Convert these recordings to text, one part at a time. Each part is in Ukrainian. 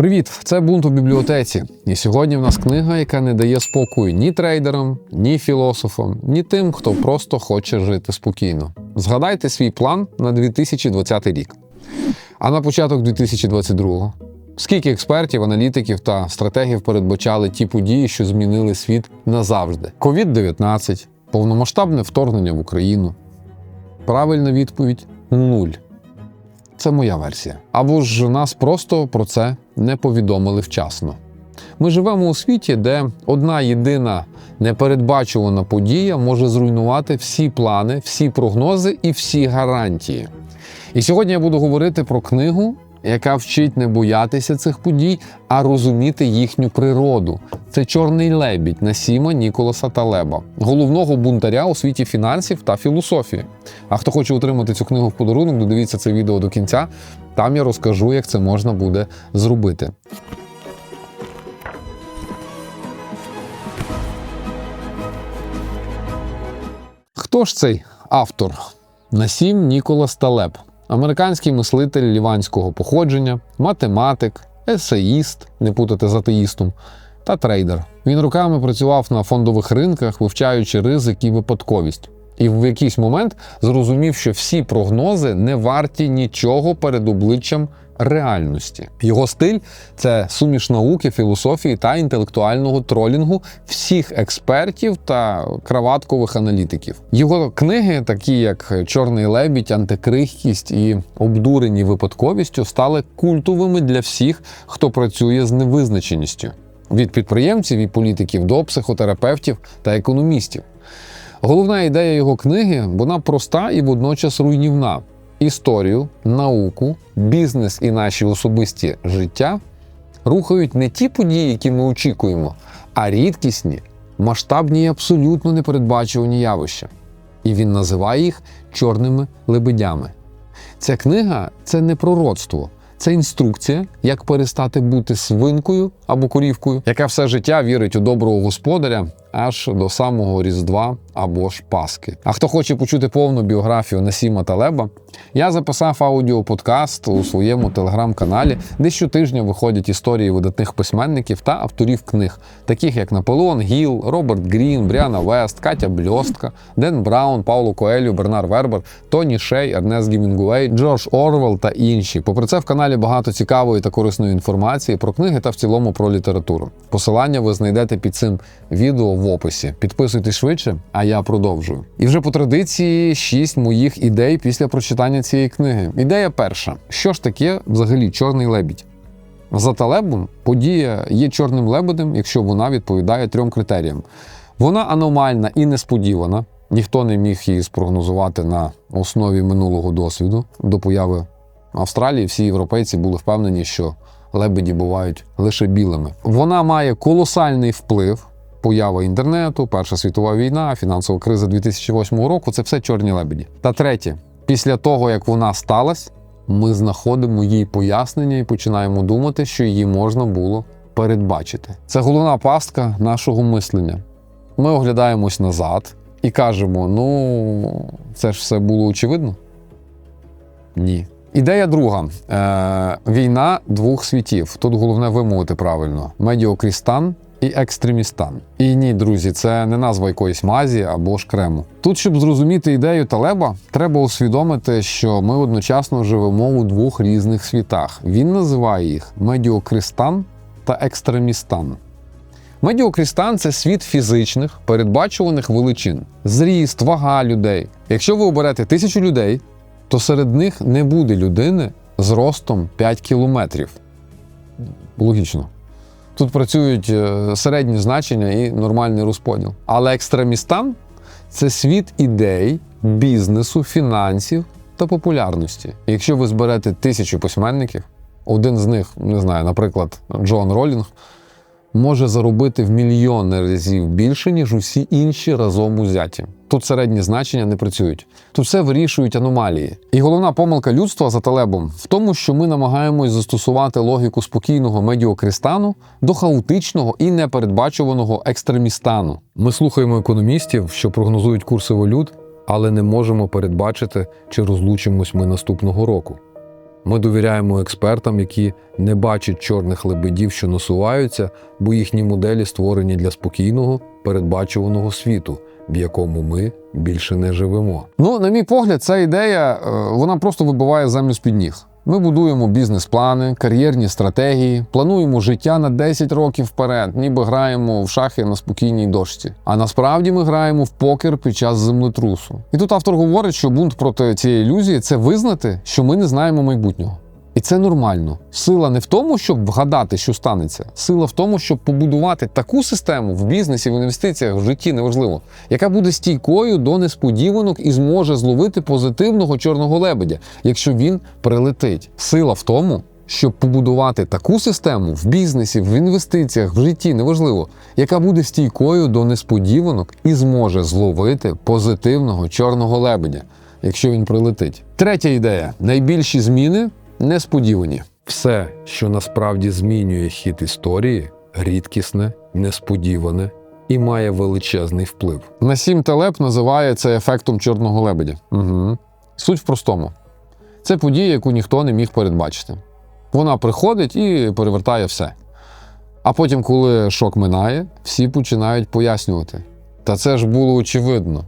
Привіт! Це бунт у бібліотеці. І сьогодні в нас книга, яка не дає спокою ні трейдерам, ні філософам, ні тим, хто просто хоче жити спокійно. Згадайте свій план на 2020 рік. А на початок 2022-го. Скільки експертів, аналітиків та стратегів передбачали ті події, що змінили світ назавжди? Ковід-19, повномасштабне вторгнення в Україну. Правильна відповідь нуль. Це моя версія. Або ж нас просто про це не повідомили вчасно. Ми живемо у світі, де одна єдина непередбачувана подія може зруйнувати всі плани, всі прогнози і всі гарантії. І сьогодні я буду говорити про книгу, яка вчить не боятися цих подій, а розуміти їхню природу. Це чорний лебідь Насіма Ніколаса Талеба, головного бунтаря у світі фінансів та філософії. А хто хоче отримати цю книгу в подарунок, додивіться це відео до кінця. Там я розкажу, як це можна буде зробити. Хто ж цей автор? Насім Ніколас Талеб, американський мислитель ліванського походження, математик, есеїст, не путати з атеїстом, та трейдер. Він роками працював на фондових ринках, вивчаючи ризик і випадковість. І в якийсь момент зрозумів, що всі прогнози не варті нічого перед обличчям реальності. Його стиль це суміш науки, філософії та інтелектуального тролінгу всіх експертів та краваткових аналітиків. Його книги, такі як Чорний лебідь, антикрихкість і обдурені випадковістю, стали культовими для всіх, хто працює з невизначеністю від підприємців і політиків до психотерапевтів та економістів. Головна ідея його книги вона проста і водночас руйнівна. Історію, науку, бізнес і наші особисті життя рухають не ті події, які ми очікуємо, а рідкісні, масштабні і абсолютно непередбачувані явища. І він називає їх чорними лебедями. Ця книга це не пророцтво, це інструкція, як перестати бути свинкою або корівкою, яка все життя вірить у доброго господаря аж до самого Різдва або ж Паски. А хто хоче почути повну біографію Насіма Талеба, я записав аудіоподкаст у своєму телеграм-каналі, де щотижня виходять історії видатних письменників та авторів книг, таких як Наполеон Гіл, Роберт Грін, Бріана Вест, Катя Бльостка, Ден Браун, Пауло Коелю, Бернар Вербер, Тоні Шей, Ернест Гімінгуей, Джордж Орвел та інші. Попри це в каналі багато цікавої та корисної інформації про книги та в цілому про літературу. Посилання ви знайдете під цим відео в описі. Підписуйтесь швидше, а продовжую. І вже по традиції шість моїх ідей після прочитання цієї книги. Ідея перша: що ж таке взагалі чорний лебідь? За Талебом подія є чорним лебедем, якщо вона відповідає трьом критеріям. Вона аномальна і несподівана. Ніхто не міг її спрогнозувати на основі минулого досвіду. До появи Австралії всі європейці були впевнені, що лебеді бувають лише білими. Вона має колосальний вплив. Поява інтернету, Перша світова війна, фінансова криза 2008 року це все чорні лебеді. Та третє, після того як вона сталася, ми знаходимо їй пояснення і починаємо думати, що її можна було передбачити. Це головна пастка нашого мислення. Ми оглядаємось назад і кажемо: ну, це ж все було очевидно? Ні. Ідея друга: Е, війна двох світів. Тут головне вимовити правильно: медіокрістан і екстремістан. І ні, друзі, це не назва якоїсь мазі або ж крему. Тут, щоб зрозуміти ідею Талеба, треба усвідомити, що ми одночасно живемо у двох різних світах. Він називає їх медіокристан та екстремістан. Медіокрістан це світ фізичних, передбачуваних величин, зріст, вага людей. Якщо ви оберете тисячу людей, то серед них не буде людини з ростом 5 кілометрів. Логічно. Тут працюють е, середні значення і нормальний розподіл. Але екстремістан це світ ідей, бізнесу, фінансів та популярності. Якщо ви зберете тисячу письменників, один з них, не знаю, наприклад, Джон Ролінг, може заробити в мільйони разів більше, ніж усі інші разом узяті. Тут середні значення не працюють. Тут все вирішують аномалії. І головна помилка людства за талебом в тому, що ми намагаємось застосувати логіку спокійного медіокристану до хаотичного і непередбачуваного екстремістану. Ми слухаємо економістів, що прогнозують курси валют, але не можемо передбачити, чи розлучимось ми наступного року. Ми довіряємо експертам, які не бачать чорних лебедів, що насуваються, бо їхні моделі створені для спокійного, передбачуваного світу, в якому ми більше не живемо. Ну, на мій погляд, ця ідея е, вона просто вибиває землю з-під ніг. Ми будуємо бізнес-плани, кар'єрні стратегії, плануємо життя на 10 років вперед, ніби граємо в шахи на спокійній дошці. А насправді ми граємо в покер під час землетрусу. І тут автор говорить, що бунт проти цієї ілюзії це визнати, що ми не знаємо майбутнього. І це нормально. Сила не в тому, щоб вгадати, що станеться. Сила в тому, щоб побудувати таку систему в бізнесі, в інвестиціях, в житті неважливо, яка буде стійкою до несподіванок і зможе зловити позитивного чорного лебедя, якщо він прилетить. Сила в тому, щоб побудувати таку систему в бізнесі, в інвестиціях, в житті, неважливо, яка буде стійкою до несподіванок і зможе зловити позитивного чорного лебедя, якщо він прилетить. Третя ідея: найбільші зміни несподівані. Все, що насправді змінює хід історії, рідкісне, несподіване і має величезний вплив. Насім Телеп називає це ефектом чорного лебедя. Угу. Суть в простому: це подія, яку ніхто не міг передбачити. Вона приходить і перевертає все. А потім, коли шок минає, всі починають пояснювати. Та це ж було очевидно.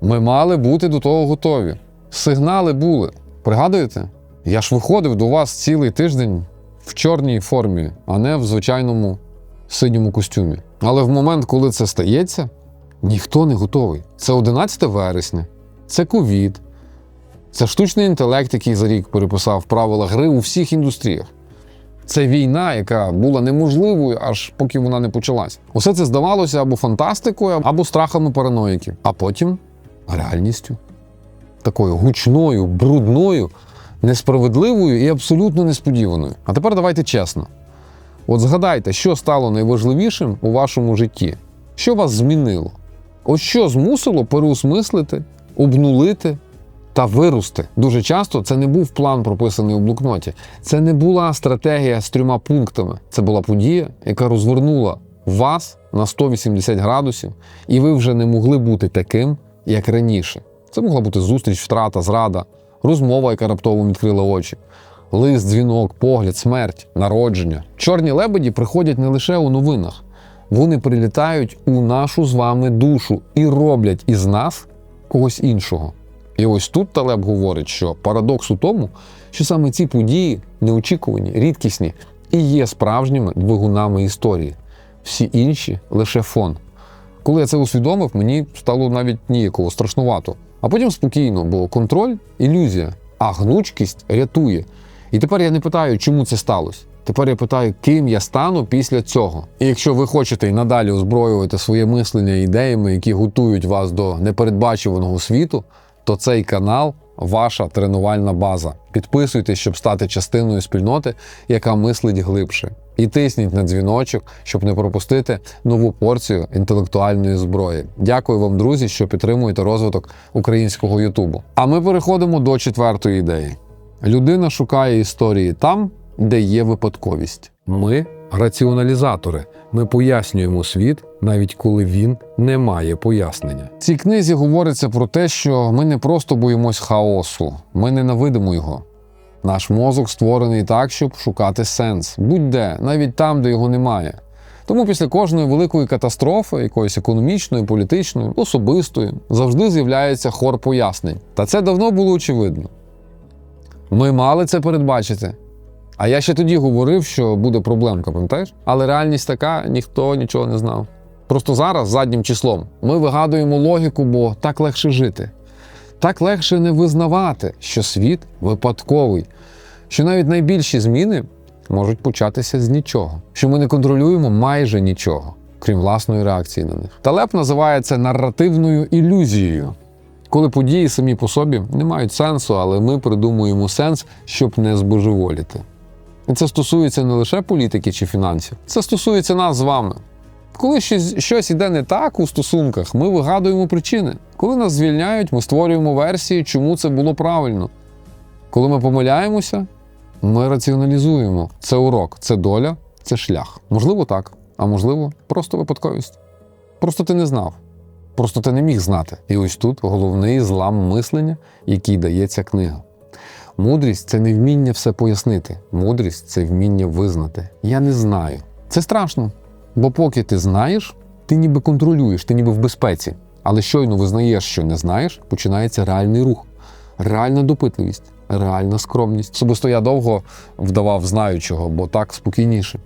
Ми мали бути до того готові. Сигнали були. Пригадуєте? Я ж виходив до вас цілий тиждень в чорній формі, а не в звичайному синьому костюмі. Але в момент, коли це стається, ніхто не готовий. Це 11 вересня, це ковід, це штучний інтелект, який за рік переписав правила гри у всіх індустріях. Це війна, яка була неможливою, аж поки вона не почалась. Усе це здавалося або фантастикою, або страхами параноїків, а потім реальністю. Такою гучною, брудною, несправедливою і абсолютно несподіваною. А тепер давайте чесно. От згадайте, що стало найважливішим у вашому житті, що вас змінило? От що змусило переосмислити, обнулити та вирости. Дуже часто це не був план, прописаний у блокноті. Це не була стратегія з трьома пунктами. Це була подія, яка розвернула вас на 180 градусів, і ви вже не могли бути таким, як раніше. Це могла бути зустріч, втрата, зрада, розмова, яка раптово відкрила очі. Лист, дзвінок, погляд, смерть, народження. Чорні лебеді приходять не лише у новинах, вони прилітають у нашу з вами душу і роблять із нас когось іншого. І ось тут Талеб говорить, що парадокс у тому, що саме ці події неочікувані, рідкісні і є справжніми двигунами історії. Всі інші лише фон. Коли я це усвідомив, мені стало навіть ніяково страшнувато. А потім спокійно, бо контроль ілюзія, а гнучкість рятує. І тепер я не питаю, чому це сталося. Тепер я питаю, ким я стану після цього. І якщо ви хочете і надалі озброювати своє мислення ідеями, які готують вас до непередбачуваного світу, то цей канал ваша тренувальна база. Підписуйтесь, щоб стати частиною спільноти, яка мислить глибше. І тисніть на дзвіночок, щоб не пропустити нову порцію інтелектуальної зброї. Дякую вам, друзі, що підтримуєте розвиток українського Ютубу. А ми переходимо до четвертої ідеї: людина шукає історії там, де є випадковість. Ми раціоналізатори. Ми пояснюємо світ, навіть коли він не має пояснення. В цій книзі говориться про те, що ми не просто боїмось хаосу, ми ненавидимо його. Наш мозок створений так, щоб шукати сенс, будь-де, навіть там, де його немає. Тому після кожної великої катастрофи, якоїсь економічної, політичної, особистої, завжди з'являється хор пояснень. Та це давно було очевидно. Ми мали це передбачити. А я ще тоді говорив, що буде проблемка, пам'ятаєш? Але реальність така, ніхто нічого не знав. Просто зараз, заднім числом, ми вигадуємо логіку, бо так легше жити. Так легше не визнавати, що світ випадковий, що навіть найбільші зміни можуть початися з нічого, що ми не контролюємо майже нічого, крім власної реакції на них. Талеп називає це наративною ілюзією, коли події самі по собі не мають сенсу, але ми придумуємо сенс, щоб не збожеволіти. І це стосується не лише політики чи фінансів, це стосується нас з вами. Коли щось, щось іде не так у стосунках, ми вигадуємо причини. Коли нас звільняють, ми створюємо версії, чому це було правильно. Коли ми помиляємося, ми раціоналізуємо. Це урок, це доля, це шлях. Можливо, так, а можливо, просто випадковість. Просто ти не знав. Просто ти не міг знати. І ось тут головний злам мислення, який дає ця книга. Мудрість це не вміння все пояснити. Мудрість це вміння визнати. Я не знаю. Це страшно. Бо поки ти знаєш, ти ніби контролюєш, ти ніби в безпеці. Але щойно визнаєш, що не знаєш, починається реальний рух, реальна допитливість, реальна скромність. Особисто я довго вдавав знаючого, бо так спокійніше,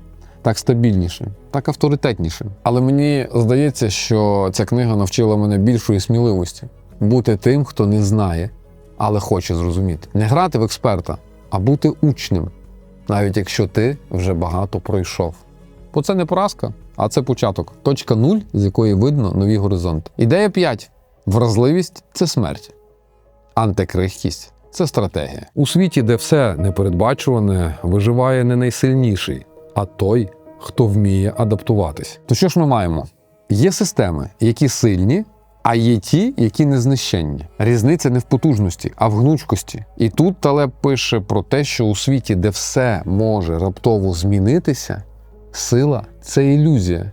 так стабільніше, так авторитетніше. Але мені здається, що ця книга навчила мене більшої сміливості бути тим, хто не знає, але хоче зрозуміти. Не грати в експерта, а бути учнем, навіть якщо ти вже багато пройшов. Бо це не поразка, а це початок. Точка нуль, з якої видно нові горизонти. Ідея 5. Вразливість це смерть. Антикрихкість це стратегія. У світі, де все непередбачуване, виживає не найсильніший, а той, хто вміє адаптуватись. То що ж ми маємо? Є системи, які сильні, а є ті, які незнищенні. Різниця не в потужності, а в гнучкості. І тут Талеб пише про те, що у світі, де все може раптово змінитися, сила це ілюзія.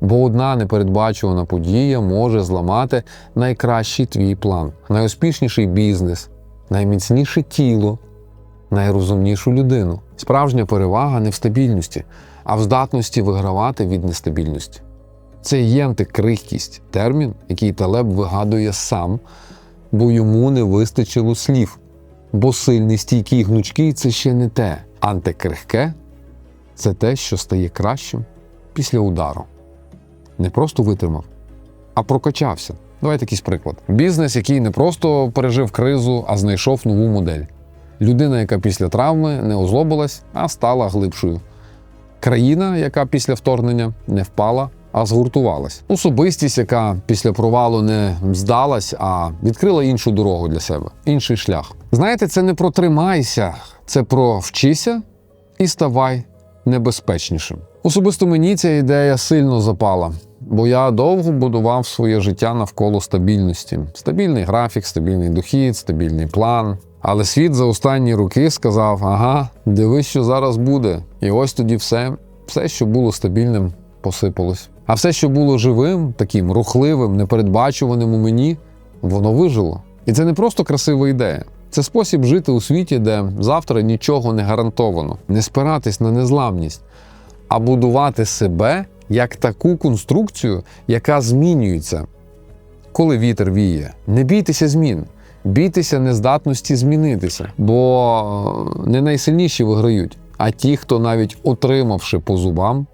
Бо одна непередбачувана подія може зламати найкращий твій план, найуспішніший бізнес, найміцніше тіло, найрозумнішу людину. Справжня перевага не в стабільності, а в здатності вигравати від нестабільності. Це є антикрихкість, термін, який Талеб вигадує сам, бо йому не вистачило слів. Бо сильний, стійкий, гнучкий це ще не те. Антикрихке це те, що стає кращим після удару. Не просто витримав, а прокачався. Давайте якийсь приклад. Бізнес, який не просто пережив кризу, а знайшов нову модель. Людина, яка після травми не озлобилась, а стала глибшою. Країна, яка після вторгнення не впала, а згуртувалась. Особистість, яка після провалу не здалась, а відкрила іншу дорогу для себе, інший шлях. Знаєте, це не про тримайся, це про вчися і ставай небезпечнішим. Особисто мені ця ідея сильно запала, бо я довго будував своє життя навколо стабільності. Стабільний графік, стабільний дохід, стабільний план. Але світ за останні роки сказав: ага, дивись, що зараз буде. І ось тоді все, все, що було стабільним, посипалось. А все, що було живим, таким рухливим, непередбачуваним у мені, воно вижило. І це не просто красива ідея. Це спосіб жити у світі, де завтра нічого не гарантовано, не спиратись на незламність, а будувати себе як таку конструкцію, яка змінюється. Коли вітер віє, не бійтеся змін, бійтеся нездатності змінитися, бо не найсильніші виграють, а ті, хто навіть отримавши по зубам,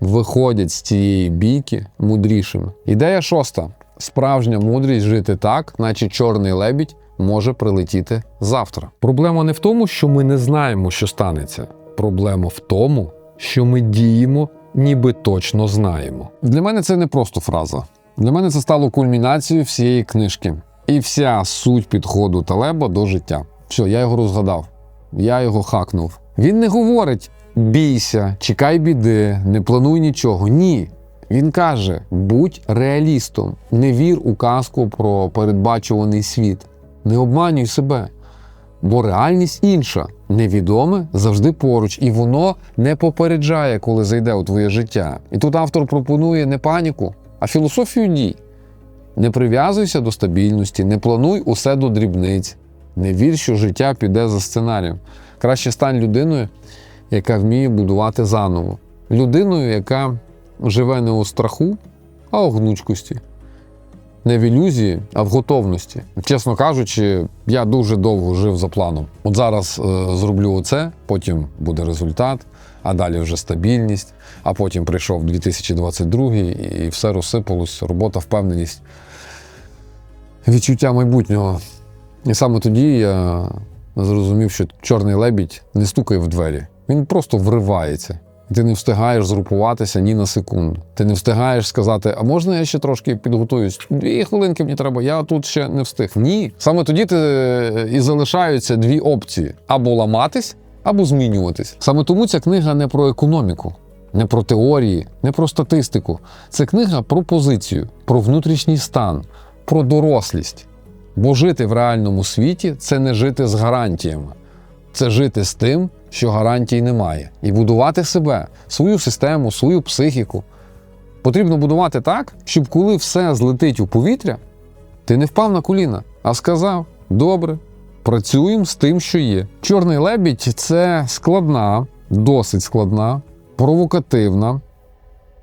виходять з цієї бійки мудрішими. Ідея шоста: справжня мудрість жити так, наче чорний лебідь може прилетіти завтра. Проблема не в тому, що ми не знаємо, що станеться. Проблема в тому, що ми діємо, ніби точно знаємо. Для мене це не просто фраза. Для мене це стало кульмінацією всієї книжки. І вся суть підходу Талеба до життя. Все, я його розгадав, я його хакнув. Він не говорить бійся, чекай біди, не плануй нічого. Ні. Він каже: будь реалістом, не вір у казку про передбачуваний світ, не обманюй себе. Бо реальність інша, невідоме завжди поруч, і воно не попереджає, коли зайде у твоє життя. І тут автор пропонує не паніку, а філософію дій. Не прив'язуйся до стабільності, не плануй усе до дрібниць, не вір, що життя піде за сценарієм. Краще стань людиною, яка вміє будувати заново. Людиною, яка живе не у страху, а у гнучкості. Не в ілюзії, а в готовності. Чесно кажучи, я дуже довго жив за планом. От зараз е, зроблю оце, потім буде результат, а далі вже стабільність. А потім прийшов 2022 і все розсипалось, робота, впевненість, відчуття майбутнього. І саме тоді я зрозумів, що чорний лебідь не стукає в двері, він просто вривається. Ти не встигаєш згрупуватися ні на секунду. Ти не встигаєш сказати, а можна я ще трошки підготуюсь? Дві хвилинки мені треба, я тут ще не встиг. Ні. Саме тоді ти е, і залишаються дві опції: або ламатись, або змінюватись. Саме тому ця книга не про економіку, не про теорії, не про статистику. Це книга про позицію, про внутрішній стан, про дорослість. Бо жити в реальному світі це не жити з гарантіями, це жити з тим, що гарантій немає, і будувати себе, свою систему, свою психіку. Потрібно будувати так, щоб коли все злетить у повітря, ти не впав на коліна, а сказав: добре, Працюємо з тим, що є. Чорний лебідь це складна, досить складна, провокативна,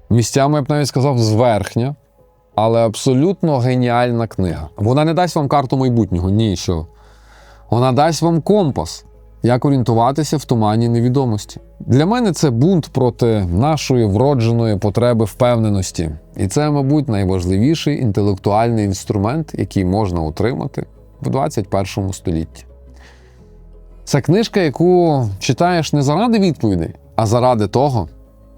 місцями я б навіть сказав, зверхня, але абсолютно геніальна книга. Вона не дасть вам карту майбутнього, ні, що. Вона дасть вам компас, як орієнтуватися в тумані невідомості. Для мене це бунт проти нашої вродженої потреби впевненості. І це, мабуть, найважливіший інтелектуальний інструмент, який можна отримати в 21 столітті. Це книжка, яку читаєш не заради відповідей, а заради того,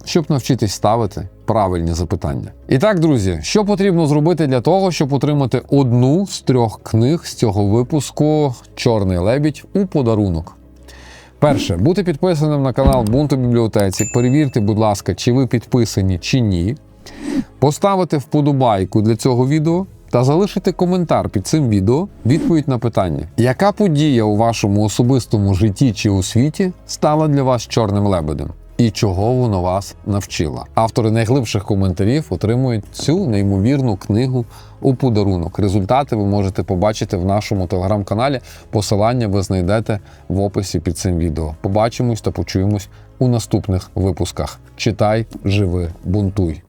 щоб навчитись ставити правильні запитання. І так, друзі, що потрібно зробити для того, щоб отримати одну з трьох книг з цього випуску Чорний лебідь у подарунок. Перше, бути підписаним на канал Бунту бібліотеці. Перевірте, будь ласка, чи ви підписані чи ні. Поставити вподобайку для цього відео та залишити коментар під цим відео відповідь на питання, яка подія у вашому особистому житті чи у світі стала для вас чорним лебедем? І чого воно вас навчила? Автори найглибших коментарів отримують цю неймовірну книгу у подарунок. Результати ви можете побачити в нашому телеграм-каналі. Посилання ви знайдете в описі під цим відео. Побачимось та почуємось у наступних випусках. Читай, живи, бунтуй.